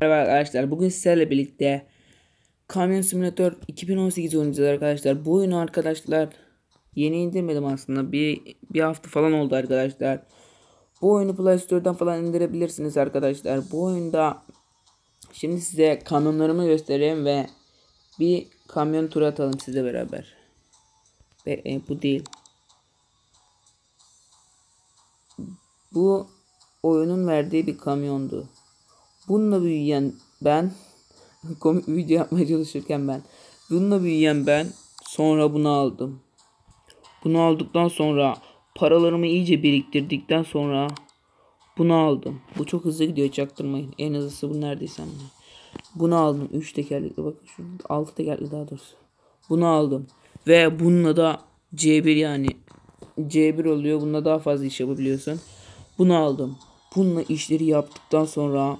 Merhaba arkadaşlar. Bugün sizlerle birlikte Kamyon Simulator 2018 oynayacağız arkadaşlar. Bu oyunu arkadaşlar yeni indirmedim aslında. Bir, bir hafta falan oldu arkadaşlar. Bu oyunu Play Store'dan falan indirebilirsiniz arkadaşlar. Bu oyunda şimdi size kamyonlarımı göstereyim ve bir kamyon turu atalım sizle beraber. Ve e, bu değil. Bu oyunun verdiği bir kamyondu. Bununla büyüyen ben komik video yapmaya çalışırken ben bununla büyüyen ben sonra bunu aldım. Bunu aldıktan sonra paralarımı iyice biriktirdikten sonra bunu aldım. Bu çok hızlı gidiyor çaktırmayın. En hızlısı bu neredeyse. Bunu aldım. 3 tekerlekli bakın şu 6 tekerlekli daha doğrusu. Bunu aldım. Ve bununla da C1 yani C1 oluyor. Bununla daha fazla iş yapabiliyorsun. Bunu aldım. Bununla işleri yaptıktan sonra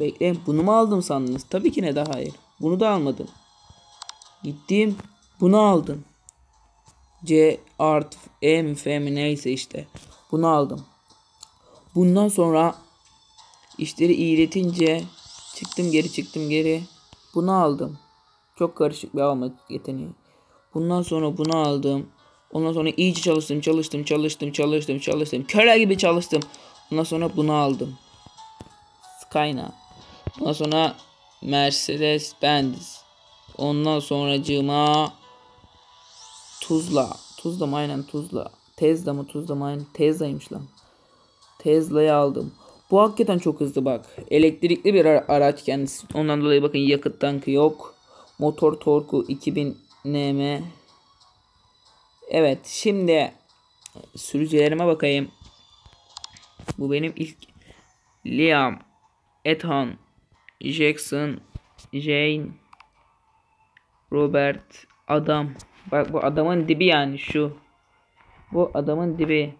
Bekleyin bunu mu aldım sandınız? Tabii ki ne de hayır. Bunu da almadım. Gittim bunu aldım. C art M F mi neyse işte. Bunu aldım. Bundan sonra işleri iyiletince çıktım geri çıktım geri. Bunu aldım. Çok karışık bir alma yeteneği. Bundan sonra bunu aldım. Ondan sonra iyice çalıştım, çalıştım, çalıştım, çalıştım, çalıştım. Köle gibi çalıştım. Ondan sonra bunu aldım. Skyna. Ondan sonra Mercedes Benz. Ondan sonra cıma Tuzla. Tuzla mı aynen Tuzla. Tesla mı Tuzla mı aynen Tesla'ymış lan. Tesla'yı aldım. Bu hakikaten çok hızlı bak. Elektrikli bir araç kendisi. Ondan dolayı bakın yakıt tankı yok. Motor torku 2000 Nm. Evet şimdi sürücülerime bakayım. Bu benim ilk Liam Ethan Jackson, Jane, Robert, adam. Bak bu adamın dibi yani şu. Bu adamın dibi.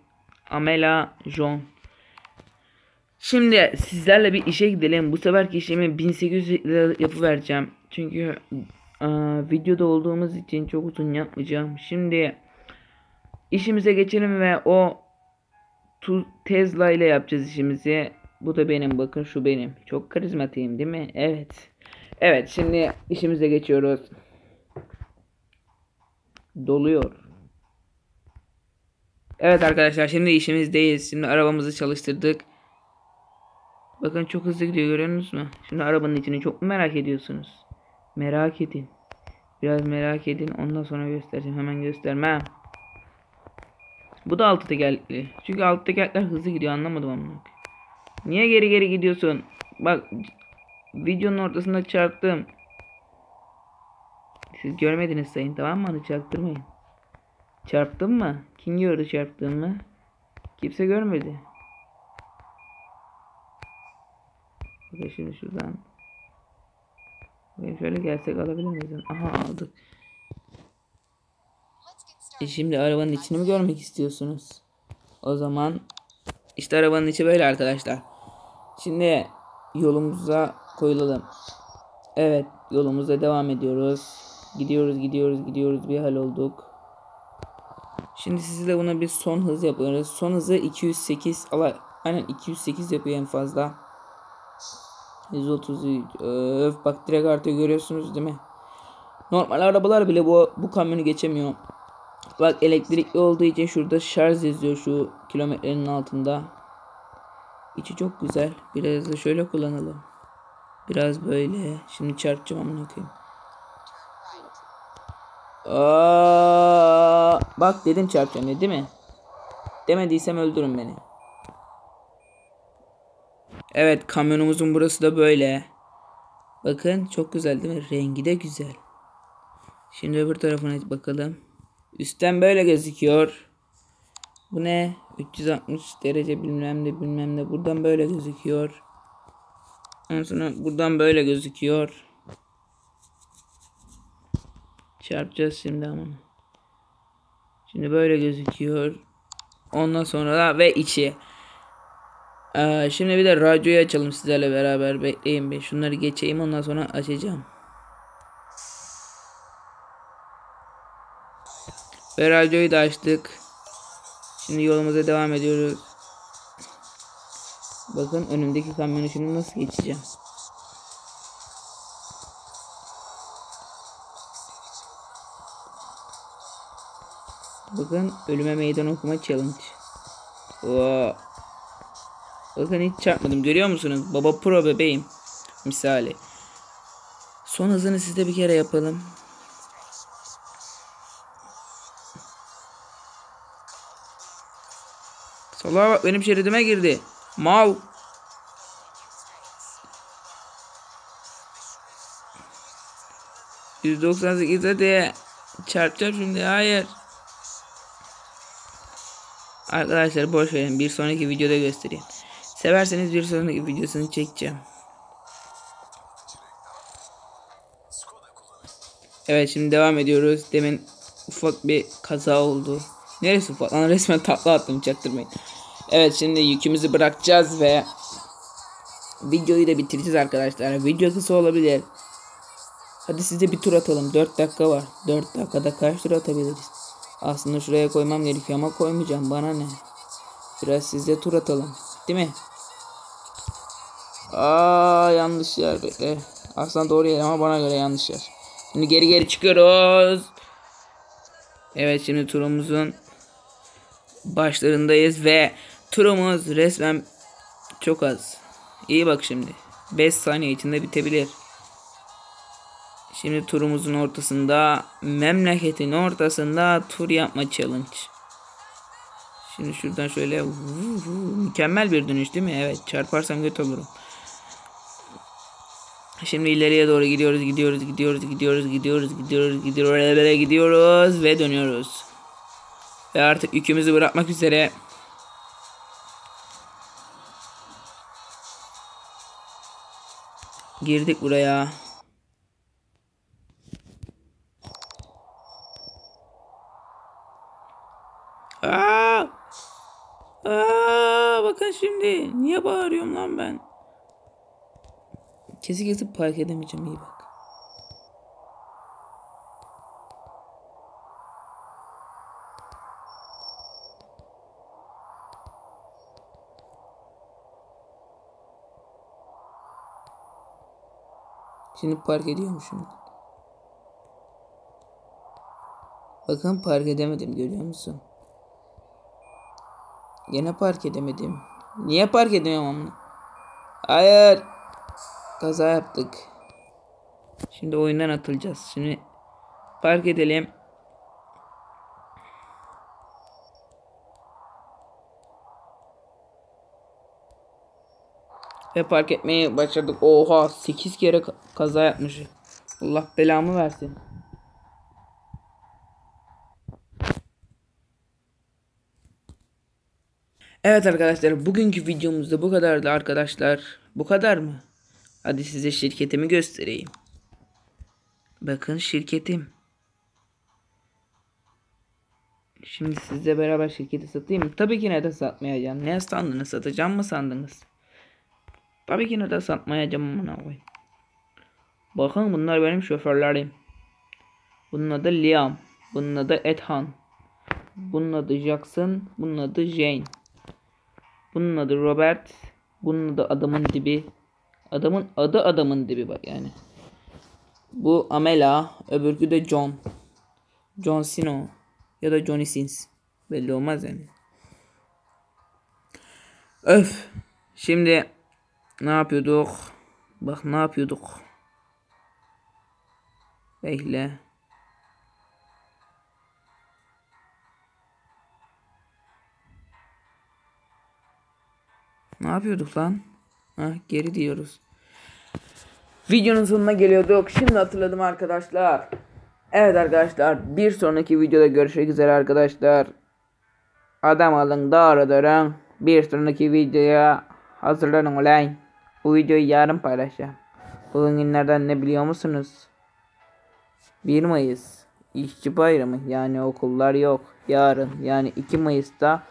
Amela John. Şimdi sizlerle bir işe gidelim. Bu seferki işimi 1800 lira yapı vereceğim. Çünkü aa, videoda olduğumuz için çok uzun yapmayacağım. Şimdi işimize geçelim ve o Tesla ile yapacağız işimizi. Bu da benim bakın şu benim. Çok karizmatiyim değil mi? Evet. Evet şimdi işimize geçiyoruz. Doluyor. Evet arkadaşlar şimdi işimizdeyiz. Şimdi arabamızı çalıştırdık. Bakın çok hızlı gidiyor görüyorsunuz mu? Şimdi arabanın içini çok mu merak ediyorsunuz? Merak edin. Biraz merak edin ondan sonra göstereceğim. Hemen göstermem. Bu da altı tekerlekli. Çünkü altı tekerlekler hızlı gidiyor anlamadım onu. Niye geri geri gidiyorsun? Bak videonun ortasında çarptım. Siz görmediniz sayın tamam mı? Hadi çarptırmayın. Çarptın mı? Kim gördü çarptığımı? Kimse görmedi. Bakın şimdi şuradan. Şöyle gelsek alabilir miyiz? Aha aldık. E şimdi arabanın içini mi görmek istiyorsunuz? O zaman işte arabanın içi böyle arkadaşlar. Şimdi yolumuza koyulalım. Evet yolumuza devam ediyoruz. Gidiyoruz gidiyoruz gidiyoruz bir hal olduk. Şimdi sizle buna bir son hız yapıyoruz. Son hızı 208 ala aynen 208 yapıyor en fazla. 130 öf bak direkt artıyor görüyorsunuz değil mi? Normal arabalar bile bu bu kamyonu geçemiyor. Bak elektrikli olduğu için şurada şarj yazıyor şu kilometrenin altında. İçi çok güzel. Biraz da şöyle kullanalım. Biraz böyle. Şimdi çarpacağım amına koyayım. Aa, bak dedim çarpacağım değil mi? Demediysem öldürün beni. Evet kamyonumuzun burası da böyle. Bakın çok güzel değil mi? Rengi de güzel. Şimdi öbür tarafına bakalım. Üstten böyle gözüküyor. Bu ne? 360 derece bilmem ne bilmem ne. Buradan böyle gözüküyor. Ondan sonra buradan böyle gözüküyor. Çarpacağız şimdi ama. Şimdi böyle gözüküyor. Ondan sonra da ve içi. Ee, şimdi bir de radyoyu açalım sizlerle beraber. Bekleyin bir. Şunları geçeyim ondan sonra açacağım. Ve radyoyu da açtık. Şimdi yolumuza devam ediyoruz. Bakın önümdeki kamyonu şimdi nasıl geçeceğim. Bakın ölüme meydan okuma challenge. Oo. Bakın hiç çarpmadım görüyor musunuz? Baba pro bebeğim. Misali. Son hızını sizde bir kere yapalım. Salaha bak benim şeridime girdi. Mal. %98 hadi. Çarpacağım şimdi. Hayır. Arkadaşlar boş verin. Bir sonraki videoda göstereyim. Severseniz bir sonraki videosunu çekeceğim. Evet şimdi devam ediyoruz. Demin ufak bir kaza oldu. Neresi ufak lan resmen takla attım çaktırmayın. Evet şimdi yükümüzü bırakacağız ve videoyu da bitireceğiz arkadaşlar. Video kısa olabilir. Hadi size bir tur atalım. 4 dakika var. 4 dakikada kaç tur atabiliriz? Aslında şuraya koymam gerekiyor ama koymayacağım. Bana ne? Biraz sizde tur atalım. Değil mi? Aa yanlış yer bekle. Aslında doğru yer ama bana göre yanlış yer. Şimdi geri geri çıkıyoruz. Evet şimdi turumuzun başlarındayız ve turumuz resmen çok az. İyi bak şimdi. 5 saniye içinde bitebilir. Şimdi turumuzun ortasında memleketin ortasında tur yapma challenge. Şimdi şuradan şöyle vuu, vuu, mükemmel bir dönüş değil mi? Evet çarparsam göt olurum. Şimdi ileriye doğru gidiyoruz, gidiyoruz, gidiyoruz, gidiyoruz, gidiyoruz, gidiyoruz, gidiyoruz, gidiyoruz ve dönüyoruz. Ve artık yükümüzü bırakmak üzere. Girdik buraya. Aa! Aa, bakın şimdi. Niye bağırıyorum lan ben? Kesi kesip park edemeyeceğim iyi bak. Şimdi park ediyormuşum. Bakın park edemedim görüyor musun? Yine park edemedim. Niye park edemiyorum ama? Hayır. Kaza yaptık. Şimdi oyundan atılacağız. Şimdi park edelim. Ve park etmeye başladık. Oha 8 kere kaza yapmış. Allah belamı versin. Evet arkadaşlar bugünkü videomuzda bu kadardı arkadaşlar. Bu kadar mı? Hadi size şirketimi göstereyim. Bakın şirketim. Şimdi sizle beraber şirketi satayım? Tabii ki neden satmayacağım. Ne sandınız? Satacağım mı sandınız? Tabii ki neden satmayacağım amına koyayım. Bakın bunlar benim şoförlerim. Bunun adı Liam. Bunun adı Ethan. Bunun adı Jackson. Bunun adı Jane. Bunun adı Robert. Bunun adı adamın dibi. Adamın adı adamın dibi bak yani. Bu Amela. Öbürkü de John. John Sino. Ya da Johnny Sins. Belli olmaz yani. Öf. Şimdi ne yapıyorduk? Bak ne yapıyorduk? Bekle. Ne yapıyorduk lan? Ha, geri diyoruz. Videonun sonuna geliyorduk. Şimdi hatırladım arkadaşlar. Evet arkadaşlar. Bir sonraki videoda görüşmek üzere arkadaşlar. Adam alın doğru durun. Bir sonraki videoya hazırlanın ulan. Bu videoyu yarın paylaşacağım. Bugün günlerden ne biliyor musunuz? 1 Mayıs. İşçi bayramı yani okullar yok. Yarın yani 2 Mayıs'ta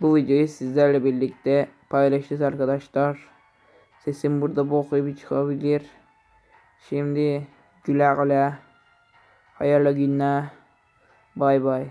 bu videoyu sizlerle birlikte paylaşacağız arkadaşlar. Sesim burada bok gibi çıkabilir. Şimdi güle güle. Hayırlı günler. Bay bay.